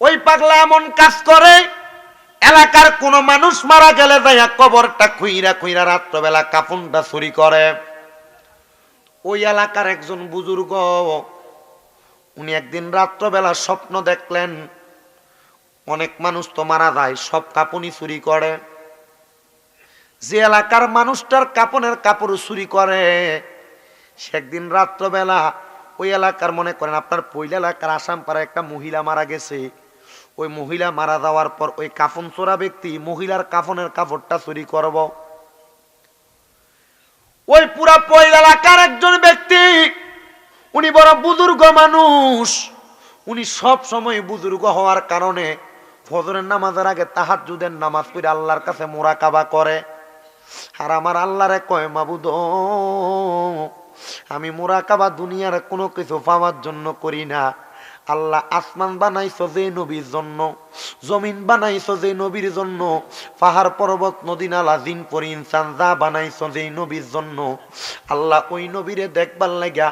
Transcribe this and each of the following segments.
ওই পাগলা এমন কাজ করে, এলাকার কোন মানুষ মারা গেলে যাইয়া কবরটা খুইরা খুইরা রাত্রবেলা কাফনটা চুরি করে। ওই এলাকার একজন বুজুর্গ, উনি একদিন রাত্রবেলা স্বপ্ন দেখলেন, অনেক মানুষ তো মারা যায়, সব কাপড়ই চুরি করে। যে এলাকার মানুষটার কাপনের কাপড় চুরি করে, সে একদিন রাত্রবেলা ওই এলাকার মনে করেন, আপনার পৈল এলাকার আসাম পাড়া একটা মহিলা মারা গেছে ওই মহিলা মারা যাওয়ার পর ওই কাফন চোরা ব্যক্তি মহিলার কাফনের কাপড়টা চুরি করব। ওই পুরা পৈল এলাকার একজন ব্যক্তি, উনি বড় বুজুর্গ মানুষ। উনি সব সময় বুজুর্গ হওয়ার কারণে ফজরের নামাজের আগে তাহার যুদের নামাজ পড়ে আল্লাহর কাছে মোরাকাবা করে। আর আমার আল্লাহরে কয়, মাবুদ আমি মোরাকাবা দুনিয়ার কোনো কিছু পাওয়ার জন্য করি না। আল্লাহ আসমান বানাইছো যে নবীর জন্য, জমিন বানাইছো যে নবীর জন্য, পাহাড় পর্বত, নদী নালা, জিন পরি ইনসান যা বানাইছো যে নবীর জন্য। আল্লাহ ওই নবীরে দেখবার লাগা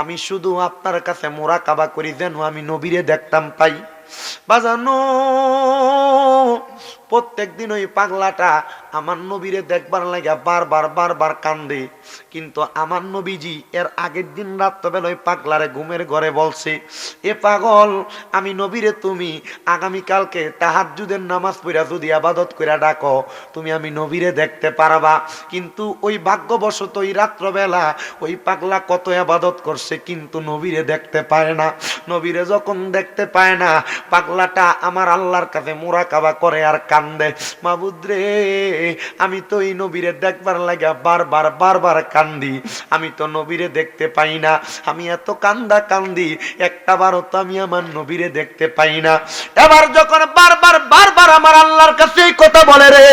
আমি শুধু আপনার কাছে মোরা কাবা করি, যেন আমি নবীরে দেখতাম পাই। বাজানো প্রত্যেক দিন ওই পাগলাটা আমার নবীরে দেখবার লাগা বারবার বারবার কান্দে। কিন্তু আমার নবীজি এর আগের দিন রাত্রবেলা ওই পাগলারে ঘুমের ঘরে বলছে, এ পাগল, আমি নবীরে তুমি আগামীকালকে তাহাজ্জুদের নামাজ পড়া যদি আবাদত করে ডাকো, তুমি আমি নবীরে দেখতে পারবা। কিন্তু ওই ভাগ্যবশত ওই রাত্রবেলা ওই পাগলা কত আবাদত করছে কিন্তু নবীরে দেখতে পায় না। নবীরে যখন দেখতে পায় না, পাগলাটা আমার আল্লাহর কাছে মোরাকাবা করে আর কান্দে মাবুদ্রে আমি তো এই নবীরে দেখবার লাগা বারবার বারবার কান্দি। আমি তো নবীরে দেখতে পাই না, আমি এত কান্দা কান্দি, একটা বারও তো আমি আমার নবীরে দেখতে পাই না। এবার যখন বারবার বারবার আমার আল্লাহর কাছে কথা বলে রে,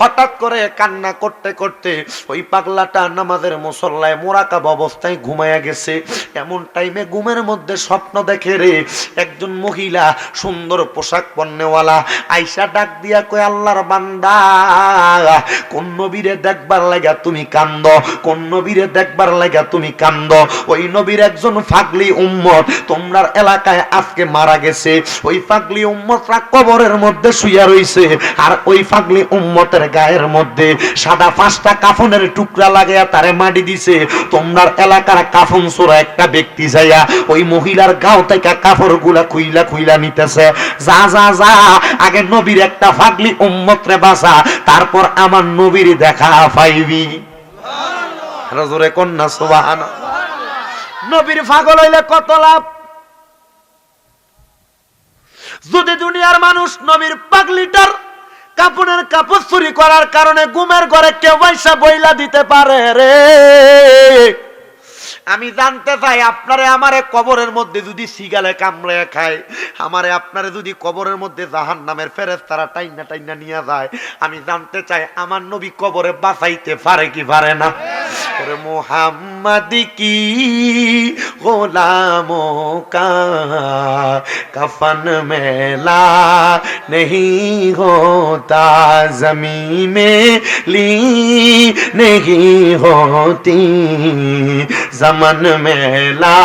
হঠাৎ করে কান্না করতে করতে ওই পাগলাটা নামাজের মুসল্লায় মোরাকাব অবস্থায় ঘুমায়া গেছে। এমন টাইমে ঘুমের মধ্যে স্বপ্ন দেখে রে, একজন মহিলা সুন্দর পোশাক পণ্যওয়ালা আইসা ডাক দিয়া আল্লাহর বান্দা, কোন নবীরে দেখবার লাগা তুমি কান্দ, কোন নবীরে দেখবার লাগা তুমি কান্দ। ওই নবীর একজন ফাগলি উম্মত এলাকায় আজকে মারা গেছে। ওই ফাগলি উম্মতরা কবরের মধ্যে রইছে, আর ওই ফাগলি উম্মতের গায়ের মধ্যে সাদা পাঁচটা কাফনের টুকরা লাগাইয়া তারে মাটি দিছে। তোমরার এলাকার কাফন সোরা একটা ব্যক্তি যাইয়া, ওই মহিলার গাও থেকে কাপড়গুলা খুইলা খুইলা নিতেছে। যা যা যা, আগে নবীর একটা ফাগলি উম্মত রে বাসা, তারপর আমার নবীর দেখা পাইবি। জোরে কন্যা সোবাহান নবীর পাগল হইলে কত লাভ? যদি দুনিয়ার মানুষ নবীর পাগলিটার কাপড়ের কাপড় চুরি করার কারণে গুমের ঘরে কেউ পয়সা বইলা দিতে পারে রে। আমি জানতে চাই, আপনারে আমারে কবরের মধ্যে যদি সিগালে কামড়ে খায়, আমারে আপনারে যদি কবরের মধ্যে জাহান নামের ফেরেস তারা টাইনা টাইনা নিয়ে যায়, আমি জানতে চাই, আমার নবী কবরে বাঁচাইতে পারে কি পারে না? মোহাম্মদি কি গোলাম কফন মেলা নেই হোতা জমি মে লি নেই होती जमन मेला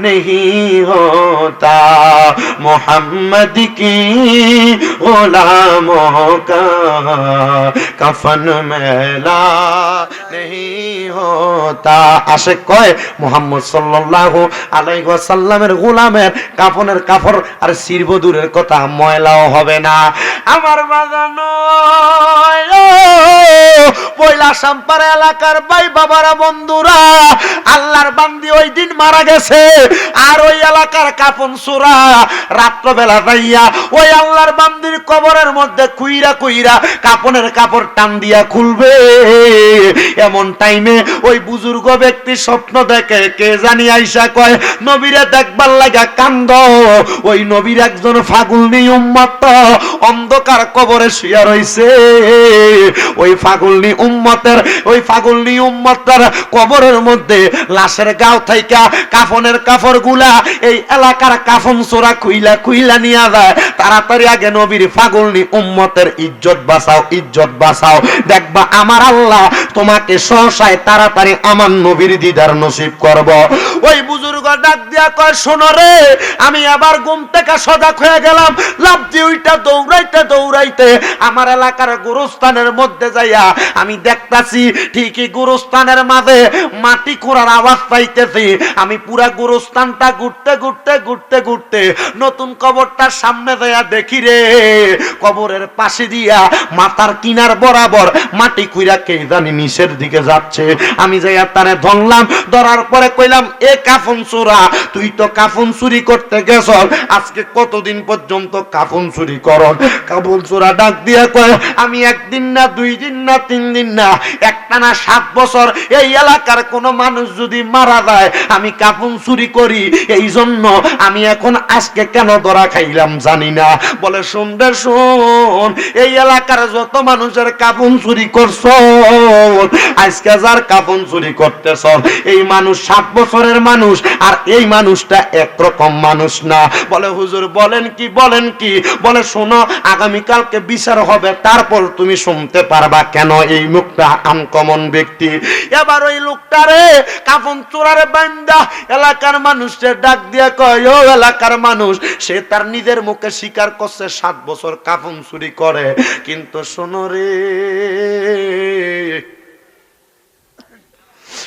नहीं होता मोहम्मद की गुलामों का कफन मेला नहीं होता আশেক কয় মোহাম্মদ সাল্লাল্লাহু আলাইহি ওয়াসাল্লামের গোলামের কাফনের কাপড় আর শিরবদুরের কথা ময়লাও হবে না আমার বাজানো পয়লা সাম্পার এলাকার ভাই বাবারা বন্ধুরা আল্লাহর বান্দি ওই দিন মারা গেছে। আর ওই এলাকার কাপন সুরা রাত্রবেলা যাইয়া ওই আল্লাহর বান্দির কবরের মধ্যে কুইরা কুইরা কাপনের কাপড় টান দিয়া খুলবে। এমন টাইমে ওই বুজুর্গ ব্যক্তি স্বপ্ন দেখে, কে জানি আইসা কয়, নবীরে দেখবার লাগা কান্দ। ওই নবীর একজন ফাগুলনি উম্মত, অন্ধকার কবরে শুয়া রইছে। ওই ফাগুলনি উম্মতের, ওই ফাগুলনি উম্মতের কবরের মধ্যে লাশের গাও থাইকা, কাফনের কাফরগুলা, এই এলাকার কাফন চোরা খুইলা খুইলা নিয়ে যায়। তাড়াতাড়ি আগে নবীর ফাগলনি উম্মতের ইজ্জত বাঁচাও ইজ্জত বাঁচাও। দেখবা আমার আল্লাহ তোমাকে সহসায় তাড়াতাড়ি আমার নবীর দিদার নসিব করব। ওই বুজুর্গ ডাক দিয়া কয়, শোনো রে, আমি আবার ঘুম থেকে সজাগ হয়ে গেলাম। লাভ দিয়ে ওইটা দৌড়াইতে দৌড়াইতে আমার এলাকার গুরুস্থানের মধ্যে যাইয়া আমি দেখতাছি, ঠিকই গুরুস্থানের মাঝে মাটি খোঁড়ার আওয়াজ পাইতেছি। আমি পুরা গুরুস্থানটা ঘুরতে ঘুরতে ঘুরতে ঘুরতে নতুন কবরটার সামনে যাইয়া দেখি রে। কবরের পাশে দিয়া মাথার কিনার বরাবর মাটি খুইরা কে জানি নিচের দিকে যাচ্ছে। আমি যাইয়া তারে ধরলাম, ধরার পরে কইলাম, এ কাফন চোরা, তুই তো কাফন চুরি করতে গেছ আজকে কতদিন পর্যন্ত কাফন চুরি কর কাফন চোরা ডাক দিয়া কয়, আমি একদিন না, দুই দিন না, তিন দিন না একটা না সাত বছর এই এলাকার কোনো মানুষ যদি মারা যায়, আমি কাফন চুরি করি। এই জন্য আমি এখন আজকে কেন ধরা খাইলাম জানি না। বলে শুনবে শোন, এই এলাকার যত মানুষের কাপন চুরি করছ আজকে যার কাপন চুরি করতেছ এই মানুষ সাত বছরের মানুষ, আর এই মানুষটা একরকম মানুষ না। বলে, হুজুর, বলেন কি বলেন কি? বলে, শোনো, আগামীকালকে বিচার হবে, তারপর তুমি শুনতে পারবা কেন এই মুখটা আনকমন ব্যক্তি? এবার ওই লোকটারে কাপন চোরারে বান্দা, এলাকার মানুষকে ডাক দিয়ে কয়, ও এলাকার মানুষ, সে তার নিজের মুখে স্বীকার করছে, সাত বছর কাফন চুরি করে। কিন্তু শোনো রে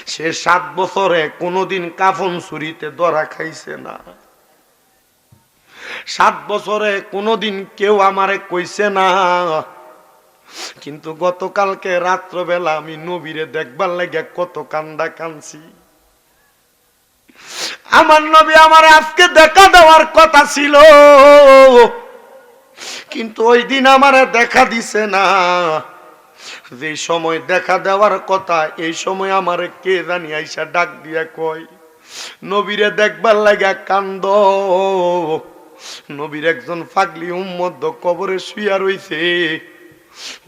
সে সাত বছরে কোনোদিন কাফন চুরিতে ধরা খাইছে না। সাত বছরে কোনোদিন কেউ আমারে কইছে না। কিন্তু গতকালকে রাত্রবেলা আমি নবীরে দেখবার লাগে কত কান্দা কানছি। আমার নবী আমার আজকে দেখা দেওয়ার কথা ছিল। কিন্তু ওই দিন আমারে দেখা দিছে না। যে সময় দেখা দেওয়ার কথা, এই সময় আমার কে জানি আইসা ডাক দিয়া কয়, নবীরে দেখবার লাগা কান্দ। নবীর একজন পাগলি উম্মত কবরে শুইয়া রইছে।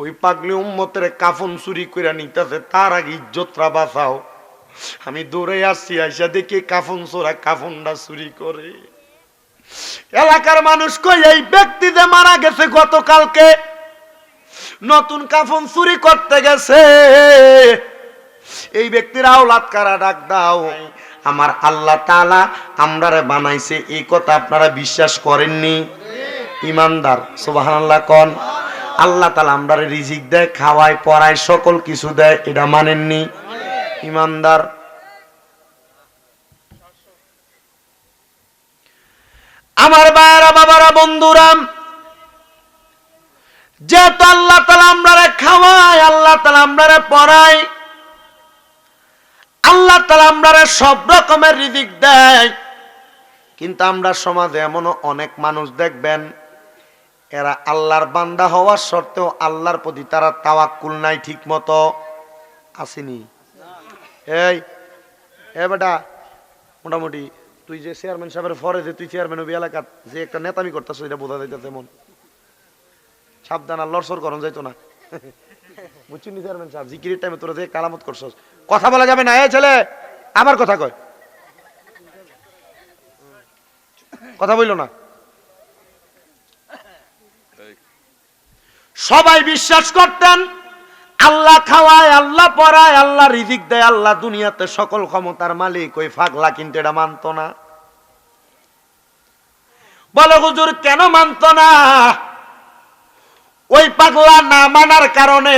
ওই পাগলি উম্মতের কাফন চুরি করে নিতেছে, তার আগে ইজ্জতরা বাঁচাও। আমি দৌড়ে আসছি, আইসা দেখি কাফন চোরা কাফনটা চুরি করে। এলাকার মানুষ কই এই ব্যক্তি যে মারা গেছে গতকালকে নতুন কাফন চুরি করতে গেছে। এই ব্যক্তির আওলাদ কারা? ডাক দাও। আমার আল্লাহ তাআলা আমরারে বানাইছে। এই কথা আপনারা বিশ্বাস করেননি? ইমানদার, সুবহানাল্লাহ কোন? আল্লাহ তালা আমরারে রিজিক দেয়, খাওয়ায়, পড়ায়, সকল কিছু দেয়, এটা মানেননি? ইমানদার। আমার বায়রা বাবারা বন্ধুরাম যেহেতু আল্লাহ তালা আমরারে খাওয়ায়, আল্লাহ তালা আমরারে পড়ায়, আল্লাহ তালা আমরারে সব রকমের রিদিক দেয়। কিন্তু আমরা সমাজে এমনও অনেক মানুষ দেখবেন, এরা আল্লাহর বান্দা হওয়ার সত্ত্বেও আল্লাহর প্রতি তারা তাওয়াক্কুল নাই ঠিক মতো আসেনি? এই, এ বেটা, মোটামুটি তুই যে চেয়ারম্যান সাহেবের ফরে যে তুই চেয়ারম্যান ওই এলাকাত যে একটা নেতামি করতেছ, এটা বোঝা যাইতেছে মন সাবধান আর করন, যাইতো না। বুঝছি নি সাহেব, জিকিরের টাইমে তোরা কালামত করছস। কথা বলা যাবে না এ ছেলে আমার কথা কয়। কথা বইল না? সবাই বিশ্বাস করতেন, আল্লাহ খাওয়ায়, আল্লাহ পড়ায়, আল্লাহ রিজিক দেয়, আল্লাহ দুনিয়াতে সকল ক্ষমতার মালিক। ওই ফাগলা কিন্তু এটা মানত না। বলে, হুজুর, কেন মানত না? ওই পাগলা না মানার কারণে।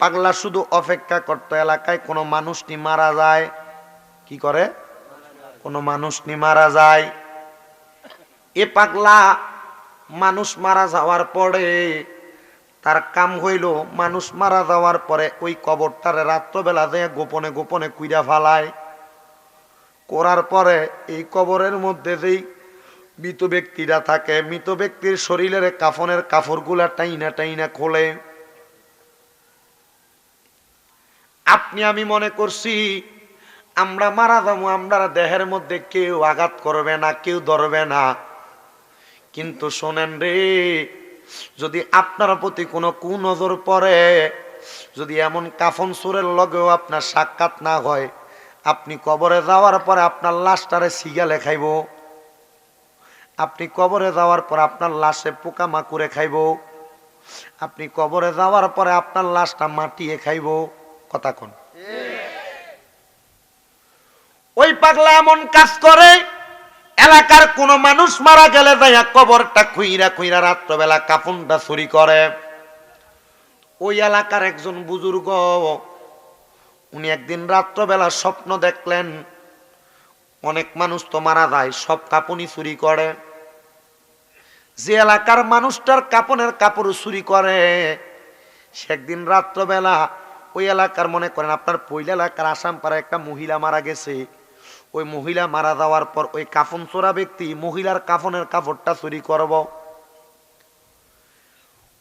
পাগলা শুধু অপেক্ষা করতো এলাকায়, কোনো মানুষটি মারা যায়। কি করে? কোনো মানুষটি মারা যায়। এ পাগলা মানুষ মারা যাওয়ার পরে তার কাম হইল, মানুষ মারা যাওয়ার পরে ওই কবরটারে রাত্রবেলা দিয়ে গোপনে গোপনে কুইরা ফালায়। করার পরে এই কবরের মধ্যে যেই মৃত ব্যক্তিরা থাকে, মৃত ব্যক্তির শরীরের কাফনের কাপড়গুলা টাইনা টাইনা খোলে। আপনি, আমি মনে করছি, আমরা মারা যাব, আমরা দেহের মধ্যে কেউ আঘাত করবে না, কেউ ধরবে না। কিন্তু শোনেন রে, যদি আপনার প্রতি কোনো কুনজর পড়ে, যদি এমন কাফন সুরের লগেও আপনার সাক্ষাৎ না হয়, আপনি কবরে যাওয়ার পরে আপনার লাশটারে সিগালে খাইব আপনি কবরে যাওয়ার পর আপনার লাশে পোকা মাকুরে খাইব। আপনি কবরে যাওয়ার পরে আপনার লাশটা মাটিয়ে খাইব। কথা কোন? ওই পাগলা এমন কাজ করে, এলাকার কোন মানুষ মারা গেলে যাইয়া কবরটা খুইরা খুইরা রাত্রবেলা কাফনটা চুরি করে। ওই এলাকার একজন বুজুর্গ, উনি একদিন রাত্রবেলা স্বপ্ন দেখলেন, অনেক মানুষ তো মারা যায়, সব কাপড়ই চুরি করে। যে এলাকার মানুষটার কাপনের কাপড় চুরি করে, সে একদিন রাত্রবেলা ওই এলাকার মনে করেন, আপনার পৈলা এলাকার আসাম পাড়ায় একটা মহিলা মারা গেছে। ওই মহিলা মারা যাওয়ার পর ওই কাফন চোরা ব্যক্তি মহিলার কাফনের কাপড়টা চুরি করব।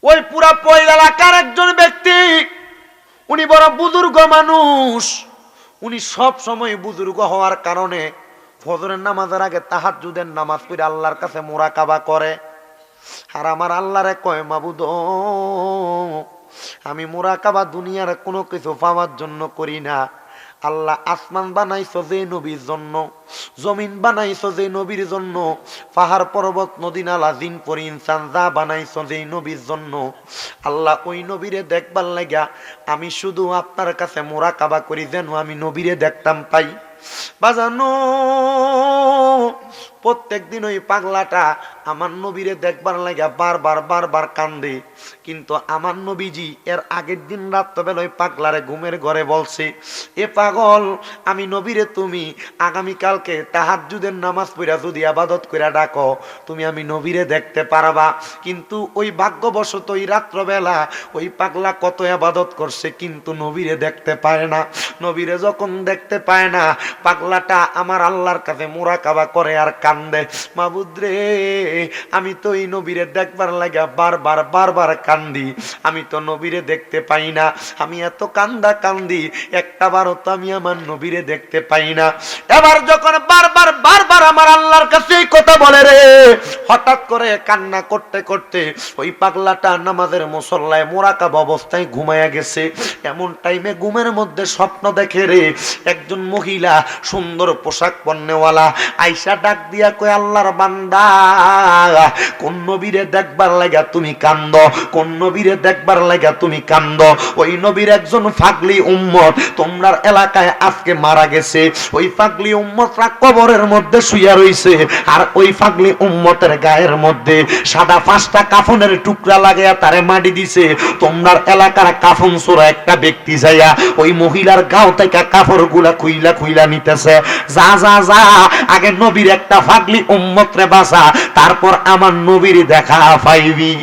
ওই পুরা পৈলা এলাকার একজন ব্যক্তি, উনি বড় বুজুর্গ মানুষ। উনি সব সময় বুজুর্গ হওয়ার কারণে ফজরের নামাজের আগে তাহাজ্জুদের নামাজ পড়ে আল্লাহর কাছে মোরাকাবা করে। আর আমার আল্লাহরে কয়, মাবুদ আমি মোরাকাবা দুনিয়ার কোনো কিছু পাওয়ার জন্য করি না। আল্লাহ আসমান বানাইছো যে নবীর জন্য, জমিন বানাইছো যে নবীর জন্য, পাহাড় পর্বত, নদী নালা, জিন পরি ইনসান যা বানাইছো যে নবীর জন্য। আল্লাহ ওই নবীরে দেখবার লাগা আমি শুধু আপনার কাছে মোরা কাবা করি, যেন আমি নবীরে দেখতাম পাই। বাজানো প্রত্যেক দিন ওই পাগলাটা আমার নবীরে দেখবার লাগা বারবার বারবার কান্দে। কিন্তু আমার নবীজি এর আগের দিন রাত্রবেলা ওই পাগলারে ঘুমের ঘরে বলছে, এ পাগল, আমি নবীরে তুমি আগামীকালকে তাহাজ্জুদের নামাজ পড়া যদি আবাদত করে ডাকো, তুমি আমি নবীরে দেখতে পারবা। কিন্তু ওই ভাগ্যবশত ওই রাত্রবেলা ওই পাগলা কত আবাদত করছে কিন্তু নবীরে দেখতে পায় না। নবীরে যখন দেখতে পায় না, পাগলাটা আমার আল্লাহর কাছে মোরাকাবা করে আর কান্দে। মাবুদ্রে আমি তো এই নবীরে দেখবার লাগা বারবার বারবার কান্দি। আমি তো নবীরে দেখতে পাই না। আমি এত কান্দা কান্দি, একটা বারও তো আমি আমার নবীরে দেখতে পাই না। এবার যখন বারবার বারবার আমার আল্লাহর কাছে এই কথা বলে রে, হঠাৎ করে কান্না করতে করতে ওই পাগলাটা নামাজের মুসল্লায় মোরাকাব অবস্থায় ঘুমায়া গেছে। এমন টাইমে ঘুমের মধ্যে স্বপ্ন দেখে রে, একজন মহিলা সুন্দর পোশাক পণ্যওয়ালা আইসা ডাক দিয়া কয়, আল্লাহর বান্দা, কোন নবীরে দেখবার লাগা তুমি কান্দ, কোন নবীরে দেখবার লাগা তুমি কান্দ? ওই নবীর একজন ফাগলি উম্মত, তোমরার এলাকায় আজকে মারা গেছে। ওই ফাগলি উম্মতরা কবরের মধ্যে শুইয়া রইছে আর ওই ফাগলি উম্মতের গায়ের মধ্যে সাদা পাঁচটা কাফনের টুকরা লাগাইয়া তারে মাটি দিছে। তোমরার এলাকার কাফন সোরা একটা ব্যক্তি যাইয়া ওই মহিলার গাও থেকে কাপড়গুলা খুইলা খুইলা নিতেছে। যা যা যা, আগে নবীর একটা ফাগলি উম্মত রে বাসা, তারপর আমার নবীর দেখা পাইবি।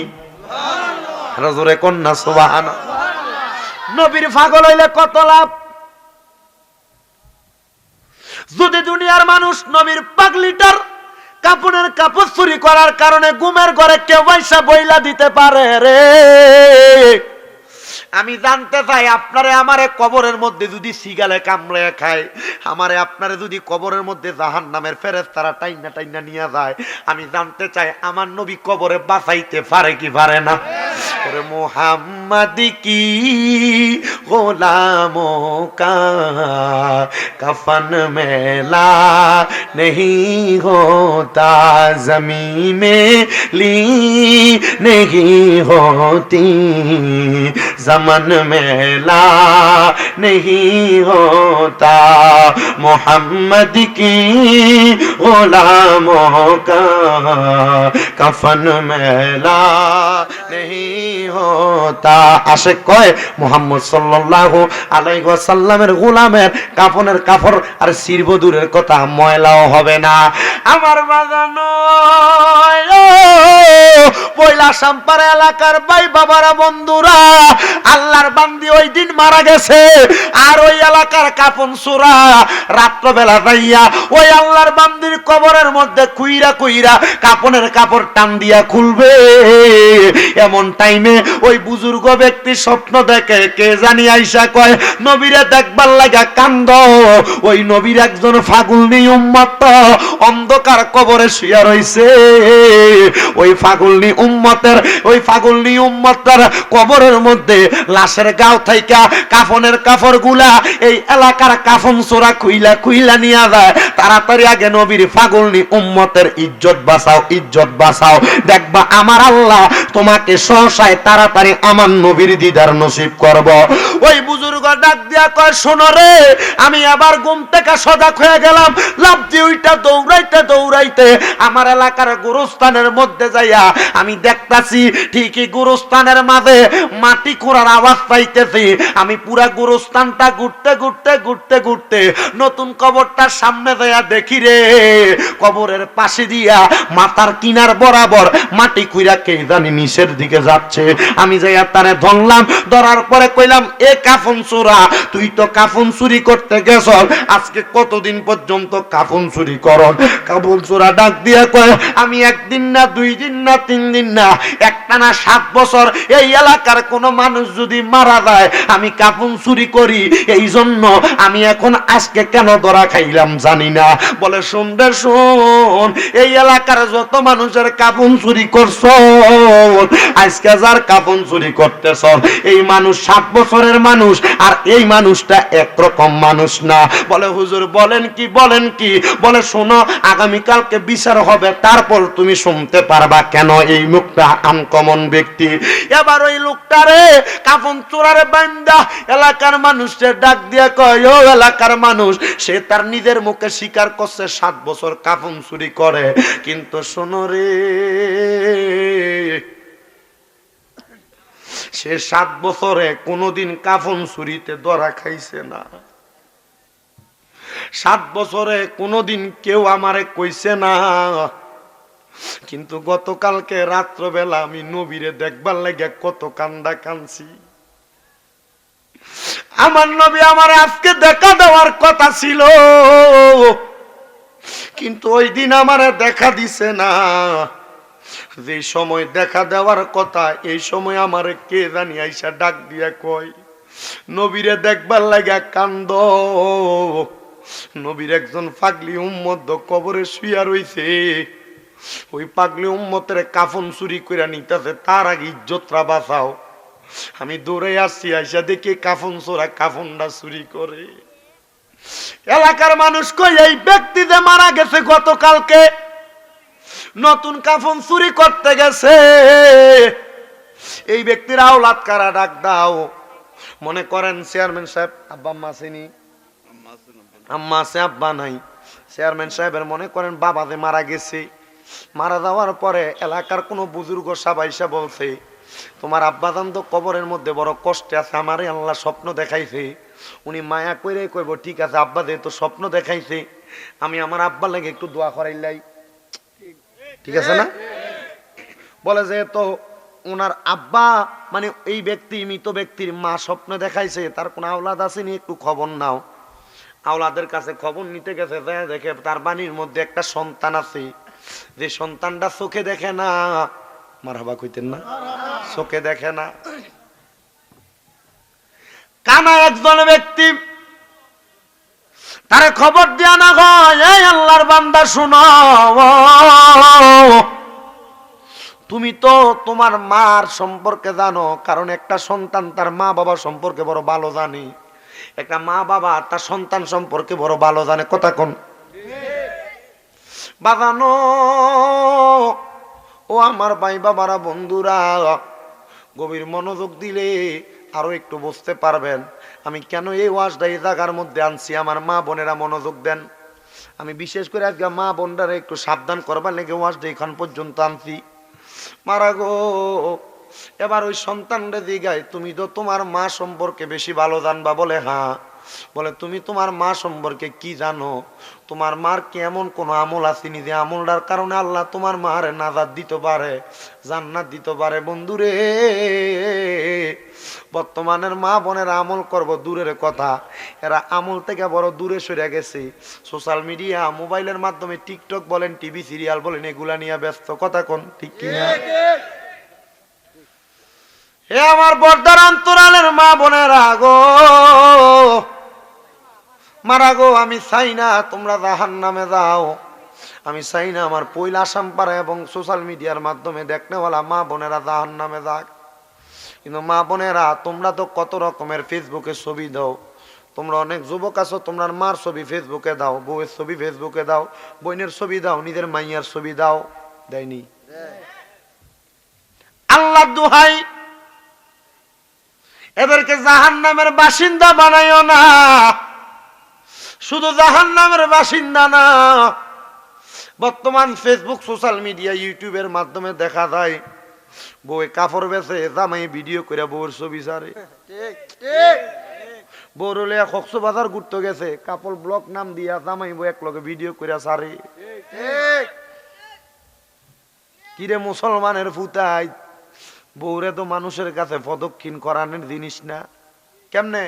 কন্যা নবীর পাগল হইলে কত লাভ? যদি দুনিয়ার মানুষ নবীর পাগলিটার কাপড়ের কাপড় চুরি করার কারণে গুমের ঘরে কেউ পয়সা বইলা দিতে পারে রে। আমি জানতে চাই, আপনারে আমারে কবরের মধ্যে যদি সিগালে কামড়ে খায়, আমারে আপনারে যদি কবরের মধ্যে জাহান নামের ফেরেস তারা টাইনা টাইনা নিয়ে যায়, আমি জানতে চাই, আমার নবী কবরে বাঁচাইতে পারে কি পারে না? মোহাম্মদ কি গোলাম কফন মেলা নেই হোতা জমি মে লি নেই হোতি, জম जमन मेला नहीं होता मोहम्मद की गुलामों का कफन मेला नहीं होता আশেক কয় মোহাম্মদ সাল্লাল্লাহু আলাইহি ওয়াসাল্লামের গোলামের কাফনের কাপড় আর শিরবদুরের কথা ময়লাও হবে না আমার বাজানো পয়লা সাম্পার এলাকার ভাই বাবারা বন্ধুরা আল্লাহর বান্দি ওই দিন মারা গেছে। আর ওই এলাকার কাপন সুরা রাত্রবেলা যাইয়া ওই আল্লাহর বান্দির কবরের মধ্যে কুইরা কুইরা কাপনের কাপড় টান দিয়া খুলবে। এমন টাইমে ওই বুজুর্গ ব্যক্তি স্বপ্ন দেখে, কে জানি আইসা কয়, নবীরে দেখবার লাগা কান্দ। ওই নবীর একজন ফাগুল উম্মত, অন্ধকার কবরে শুয়া রইছে। ওই ফাগুলনি উম্মত উম্মতের, ওই ফাগুলনি উম্মতটার কবরের মধ্যে লাশের গাও থাইকা, কাফনের কাফরগুলা এই এলাকার কাফন সোরা খুইলা খুইলা নিয়া যায়। তাড়াতাড়ি আগে নবীর ফাগুলনি উম্মতের ইজ্জত বাঁচাও ইজ্জত বাঁচাও। দেখবা আমার আল্লাহ তোমাকে সহসায় তাড়াতাড়ি আমার নবীর দিদার নসিব করব। ওই বুজুর্গ ডাক দিয়া কয়, শোনো রে, আমি আবার ঘুম থেকে সজাগ হয়ে গেলাম। লাভ ওইটা দৌড়াইতে দৌড়াইতে আমার এলাকার গুরুস্থানের মধ্যে যাইয়া আমি দেখতাছি ঠিকই গুরুস্থানের মাঝে মাটি খোঁড়ার আওয়াজ পাইতেছি। আমি পুরা গুরুস্থানটা ঘুরতে ঘুরতে ঘুরতে ঘুরতে নতুন কবরটার সামনে যাইয়া দেখি রে। কবরের পাশে দিয়া মাথার কিনার বরাবর মাটি খুইরা কে জানি নিচের দিকে যাচ্ছে। আমি যাইয়া তারে ধরলাম, ধরার পরে কইলাম, এ কাফন চোরা, তুই তো কাফন চুরি করতে গেছ আজকে কতদিন পর্যন্ত কাফন চুরি কর কাফন চোরা ডাক দিয়া কয়, আমি একদিন না, দুই দিন না, তিন দিন না একটা না সাত বছর এই এলাকার কোনো মানুষ যদি মারা যায়, আমি কাফন চুরি করি এই জন্য আমি এখন আজকে কেন ধরা খাইলাম জানি না। বলে সুন্দর শোন, এই এলাকার যত মানুষের কাপন চুরি করছ আজকে যার কাপন চুরি করতেছ এই মানুষ সাত বছরের মানুষ, আর এই মানুষটা একরকম মানুষ না। বলে, হুজুর, বলেন কি বলেন কি? বলে, শোনো, আগামীকালকে বিচার হবে, তারপর তুমি শুনতে পারবা কেন এই মুখটা আনকমন ব্যক্তি? এবার ওই লোকটারে কাপন চোরারে বান্দা, এলাকার মানুষের ডাক দিয়ে কয়, ও এলাকার মানুষ, সে তার নিজের মুখে স্বীকার করছে, সাত বছর কাফন চুরি করে। কিন্তু শোনো রে, সে সাত বছরে কোনোদিন কাফন চুরিতে ধরা খাইছে না। সাত বছরে কোনোদিন কেউ আমারে কইছে না কিন্তু গতকালকে রাত্রবেলা আমি নবীরে দেখবার লাগে কত কান্দা কানছি। আমার নবী আমার আজকে দেখা দেওয়ার কথা ছিল। কিন্তু ওই দিন আমার দেখা দিছে না। যে সময় দেখা দেওয়ার কথা, এই সময় আমার কে জানি আইসা ডাক দিয়া কয়, নবীরে দেখবার লাগা কান্দ। নবীর একজন ফাগলি উম্মত কবরে শুয়া রইছে। ওই পাগলি উম্মতের কাফন চুরি করে নিতেছে তার আগে ইজ্জতরা বাঁচাও। আমি দৌড়ে আসছি আইসা দেখি কাফন চোরা কাফনটা চুরি করে। এলাকার মানুষ কই এই ব্যক্তি যে মারা গেছে গতকালকে নতুন কাফন চুরি করতে গেছে। এই ব্যক্তির আওলাদ কারা ডাক দাও। মনে করেন চেয়ারম্যান সাহেব আব্বা আম্মা আসেনি আম্মা আছে আব্বা নাই। চেয়ারম্যান সাহেবের মনে করেন বাবা যে মারা গেছে। মারা যাওয়ার পরে এলাকার কোনো বুজুর্গ সাবাইসা বলছে, তোমার আব্বাদান তো কবরের মধ্যে বড় কষ্টে আছে, আমারই আল্লাহ স্বপ্ন দেখাইছে। উনি মায়া করে কইব, ঠিক আছে, আব্বা যেহেতু স্বপ্ন দেখাইছে, আমি আমার আব্বার লাগে একটু দোয়া করাইলাই ঠিক আছে না? বলে যে তো ওনার আব্বা মানে এই ব্যক্তি, মৃত ব্যক্তির মা স্বপ্ন দেখাইছে, তার কোনো আওলাদ আসেনি, একটু খবর নাও। আওলাদের কাছে খবর নিতে গেছে দেখে তার বাণীর মধ্যে একটা সন্তান আছে। যে সন্তানটা চোখে দেখে না, মারহাবা কইতেন না, চোখে দেখে না। কানা একজন ব্যক্তি, তারে খবর দিয়া না হয় আল্লাহর বান্দা, শুনো। তুমি তো তোমার মার সম্পর্কে জানো, কারণ একটা সন্তান তার মা বাবা সম্পর্কে বড় ভালো জানে। একটা মা বাবা তার সন্তান সম্পর্কে বড় ভালো জানে। কথা কোন? বাগানো। ও আমার ভাই বাবারা, বন্ধুরা, গভীর মনোযোগ দিলে আরও একটু বুঝতে পারবেন আমি কেন এই ওয়াজটা এই জায়গার মধ্যে আনছি। আমার মা বোনেরা মনোযোগ দেন। আমি বিশেষ করে আজকে মা বোনরা একটু সাবধান করবার লেগে ওয়াজটা এখান পর্যন্ত আনছি। মারা গো, এবার ওই সন্তানরে দিগায় তুমি তো তোমার মা সম্পর্কে বেশি ভালো জানবা বলে হ্যাঁ। বলে, তুমি তোমার মা সম্পর্কে কি জানো? তোমার মার কি এমন কোন আমল আসেনি যে আমলটার কারণে আল্লাহ তোমার মারে নাজাদ দিতে পারে, জান্নাত দিতে পারে? বন্ধুরে, বর্তমানের মা বোনের আমল করব দূরের কথা। এরা আমল থেকে বড় দূরে সরে গেছে। সোশ্যাল মিডিয়া, মোবাইলের মাধ্যমে টিকটক বলেন, টিভি সিরিয়াল বলেন, এগুলা নিয়ে ব্যস্ত। কথা কোন? ঠিক কিনা? হে আমার বর্দার অন্তরালের মা বোনের আগো মারা গো, আমি চাই না তোমরা জাহান নামে যাও। আমি চাই না আমার পৈলা আসাম পাড়া এবং সোশ্যাল মিডিয়ার মাধ্যমে দেখনেওয়ালা মা বোনেরা জাহান নামে যাক। কিন্তু মা বোনেরা, তোমরা তো কত রকমের ফেসবুকে ছবি দাও। তোমরা অনেক যুবক আছো তোমরা মার ছবি ফেসবুকে দাও, বউয়ের ছবি ফেসবুকে দাও, বোনের ছবি দাও, নিজের মাইয়ার ছবি দাও। দেয়নি? আল্লাহ দুহাই, এদেরকে জাহান নামের বাসিন্দা বানাইও না। শুধু জাহান নামের বাসিন্দা না বর্তমান ফেসবুক সোশ্যাল মিডিয়া ইউটিউবের মাধ্যমে দেখা যায় বউয়ে কাপড় বেছে জামাই ভিডিও করে বউর ছবি সারে ঠিক ঠিক। বউর হলে কক্সবাজার ঘুরতে গেছে কাপড় ব্লক নাম দিয়া জামাই বউ এক লগে ভিডিও করে সারে কিরে মুসলমানের ফুতাই বউরে তো মানুষের কাছে প্রদক্ষিণ করানোর জিনিস না। কেমনে?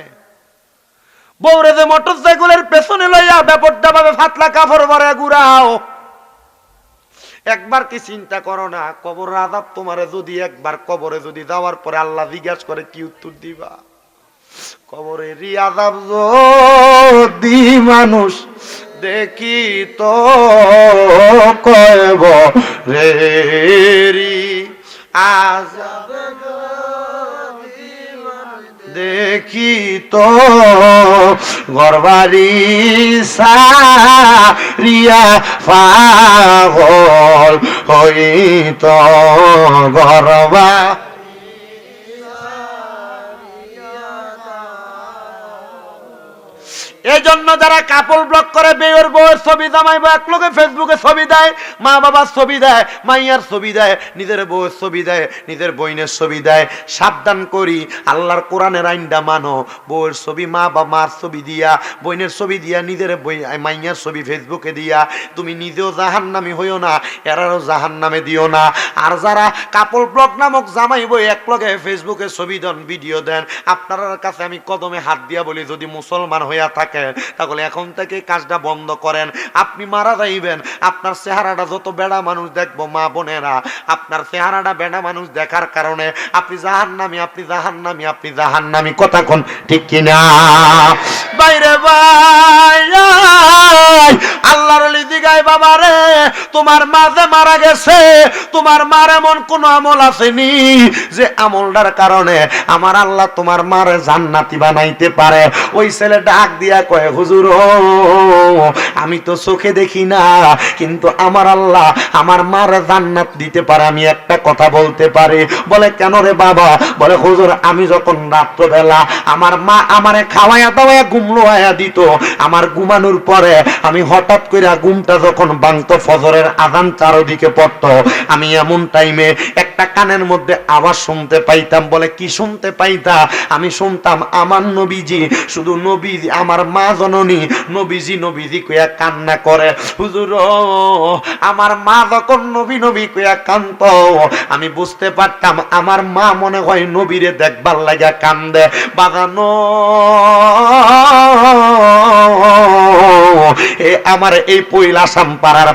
বউরে যে মোটর সাইকেলের পেছনে লইয়া ব্যাপারটা ভাবে ফাতলা কাপড় ভরে ঘুরাও। একবার কি চিন্তা করো না কবর আদাব তোমারে যদি একবার কবরে যদি যাওয়ার পরে আল্লাহ জিজ্ঞাসা করে কি উত্তর দিবা? কবরে রি যদি মানুষ দেখি তো কয়ব রি আজাব দেখি তো গরবারি সারিয়া পাগল হইত গরবা এই জন্য যারা কাপড় ব্লক করে বেয়ের বউয়ের ছবি জামাই বউ, এক লোকে ফেসবুকে ছবি দেয়, মা বাবার ছবি দেয়, মাইয়ার ছবি দেয়, নিজের বউয়ের ছবি দেয়, নিজের বইনের ছবি দেয়। সাবধান করি, আল্লাহর কোরআনের আইনটা মানো। বউয়ের ছবি মা বা মার ছবি দিয়া বইনের ছবি দিয়া, নিজের বই মাইয়ার ছবি ফেসবুকে দিয়া। তুমি নিজেও জাহান নামি হইও না এরারও জাহান নামে দিও না। আর যারা কাপড় ব্লক নামক জামাই বই এক লগে ফেসবুকে ছবি দেন ভিডিও দেন, আপনার কাছে আমি কদমে হাত দিয়া বলি, যদি মুসলমান হইয়া থাকেন, তাহলে এখন থেকে কাজটা বন্ধ করেন। আপনি মারা যাইবেন। আপনার চেহারাটা যত বেড়া মানুষ দেখব, মা বোনেরা, আপনার চেহারাটা বেড়া মানুষ দেখার কারণে আপনি জাহান নামি আপনি জাহান নামি আপনি জাহান নামি কথা কোন ঠিক কিনা? বাইরে জান্নাতি বানাইতে পারে। ওই ছেলে ডাক দিয়া হুজুর আমি তো চোখে দেখি না, কিন্তু আমার আল্লাহ আমার মারে জান্নাত দিতে পারে, আমি একটা কথা বলতে পারি। বলে, কেন রে বাবা? বলে, হুজুর, আমি যখন রাত্রবেলা আমার মা আমারে খাওয়াইয়া দাওয়াইয়া ঘুমলো আয়া দিত, আমার ঘুমানোর পরে আমি হঠাৎ করে ঘুমটা যখন বাংতো ফজরের আদান চারোদিকে পড়তো, আমি এমন টাইমে একটা কানের মধ্যে আওয়াজ শুনতে পাইতাম, বলে, কি শুনতে পাইতা? আমি শুনতাম, আমার নবীজি, শুধু নবীজি, আমার মা জননী, নবীজি নবীজি কইয়া কান্না করে। হুজুর, আমার মা যখন নবী নবী কইয়া কান্ত আমি বুঝতে পারতাম, আমার মা মনে হয় নবীরে দেখবার লাগা কান্দে। বাগানো আমার এই পইলা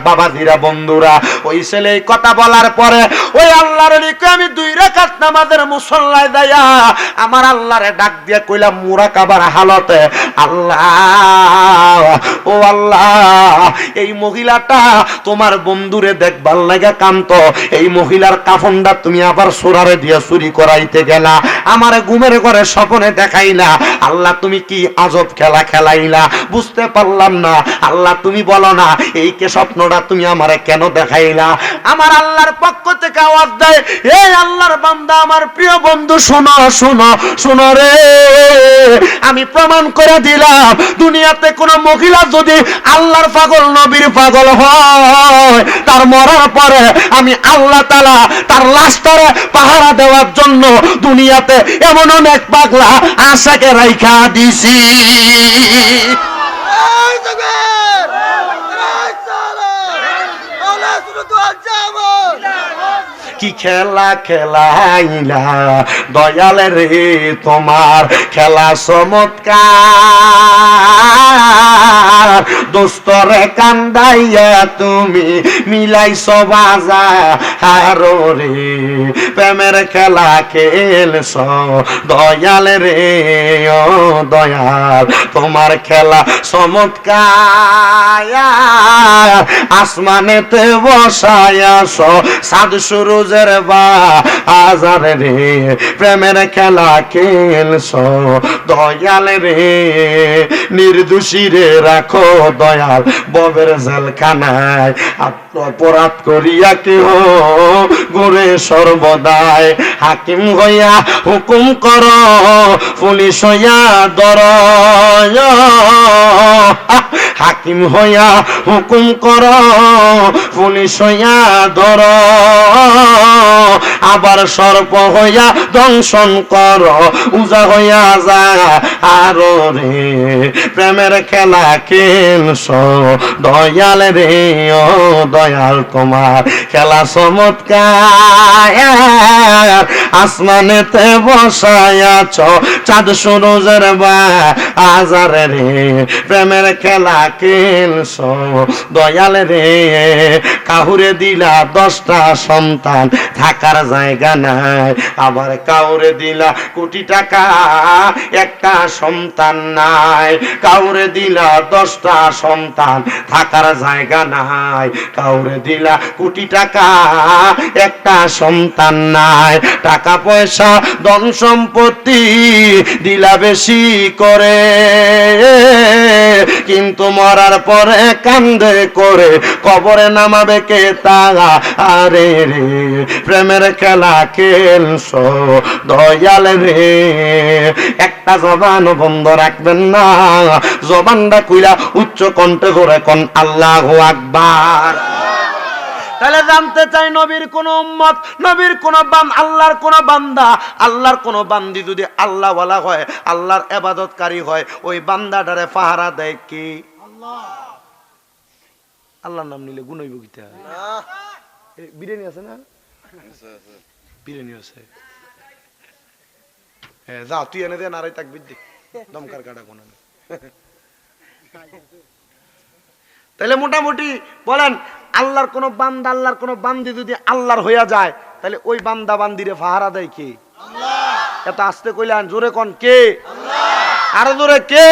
বাবাজিরা, বন্ধুরা, ওই ছেলে কথা বলার পরে ওই আমি দুই নামাজের মুসল্লায় আমার আল্লাহরে ডাক দিয়া কইলাম, মুরা কাবার হালতে, আল্লাহ, ও আল্লাহ, এই মহিলাটা তোমার বন্ধুরে দেখবার লাগে কান্ত এই মহিলার কাফনটা তুমি আবার সোরারে দিয়া চুরি করাইতে গেলা। আমার ঘুমের ঘরে স্বপনে দেখাইলা। আল্লাহ, তুমি কি আজব খেলা খেলাইলা? বুঝতে পারলাম না। আল্লাহ তুমি বলো না, এই কে স্বপ্নটা তুমি আমারে কেন দেখাইলা? আমার আল্লাহর পক্ষ থেকে আওয়াজ দেয় এই আল্লাহর বান্দা, আমার প্রিয় বন্ধু, শোনো শোনো শোনো রে। আমি প্রমাণ করে দিলাম, দুনিয়াতে কোনো মহিলা যদি আল্লাহর পাগল, নবীর পাগল হয়, তার মরার পরে আমি আল্লাহ তালা তার লাশটারে পাহারা দেওয়ার জন্য দুনিয়াতে এমন অনেক পাগলা আশাকে রাইখা দিছি। এই তকবীর এই সালাম আল্লাহ শুরু তো জামাল কি খেলা খেলাইলা? দয়াল রে তোমার খেলা চমৎকার। দোস্তরে কান্দাইয়া তুমি মিলাইছ বাজা হারো রে। প্রেমের খেলা খেলছ, দয়াল রে, ও দয়াল, তোমার খেলা চমৎকার। আসমানেতে বসায়াস সাধু সুরুজের বা আজার রে, প্রেমের খেলা খেলছ, দয়াল রে। নির্দোষী রে, রাখো দয়াল ববের জেলখানায়। অপরাধ করিয়া কেহ গোরে সর্বদায় হাকিম হইয়া হুকুম কর, পুলিশ হইয়া দর হাকিম হইয়া হুকুম কর, পুলিশ হইয়া ধর। আবার সর্প হইয়া দংশন কর, উজা হইয়া যা। আর রে, প্রেমের খেলা খেলছ দয়াল রে, ও দয়াল তোমার। খেলা চমৎকার, আসমানেতে বসায়াছ চাঁদ সুরজের বা আজার রে, প্রেমের খেলা খেলছ। দয়াল রে, কাহুরে দিলা দশটা সন্তান, থাকার জায়গা নাই। আবার কাউরে দিলা কোটি টাকা, একটা সন্তান নাই। কাউরে দিলা দশটা সন্তান, থাকার জায়গা নাই। কাউরে দিলা কোটি টাকা, একটা সন্তান নাই। টাকা পয়সা, ধন সম্পত্তি দিলা বেশি করে। কিন্তু মরার পরে কান্দে করে, কবরে নামাবে কে তারা? আরে রে, প্রেমের খেলা খেলছ, দয়াল রে। একটা জবান বন্ধ রাখবেন না। জবানটা কুইলা উচ্চ কণ্ঠে করে কন, আল্লাহ আকবার। তাহলে জানতে চাই নবীর কোন উম্মত, নবীর কোন বান, আল্লাহর কোন বান্দা? আল্লাহর কোন বান্দি যদি আল্লাহ ওয়ালা হয়, আল্লাহর এবাদতকারী হয়, ওই বান্দাটারে পাহারা দেয় কি? আল্লাহর নাম নিলে গুণ হইব গীতা বিরিয়ানি আছে না? বিরিয়ানি আছে। যা, তুই এনে দে নারাই তাক বিদ্যি দমকার কাটা কোন তাহলে মোটামুটি বলেন আল্লাহর কোনো বান্দা আল্লাহর কোন বান্দি যদি আল্লাহর হইয়া যায় তাহলে ওই বান্দা বান্দিরে ফাহারা দেয় কে? এত আসতে কইলেন জোরে কন কে? আরও জোরে কে?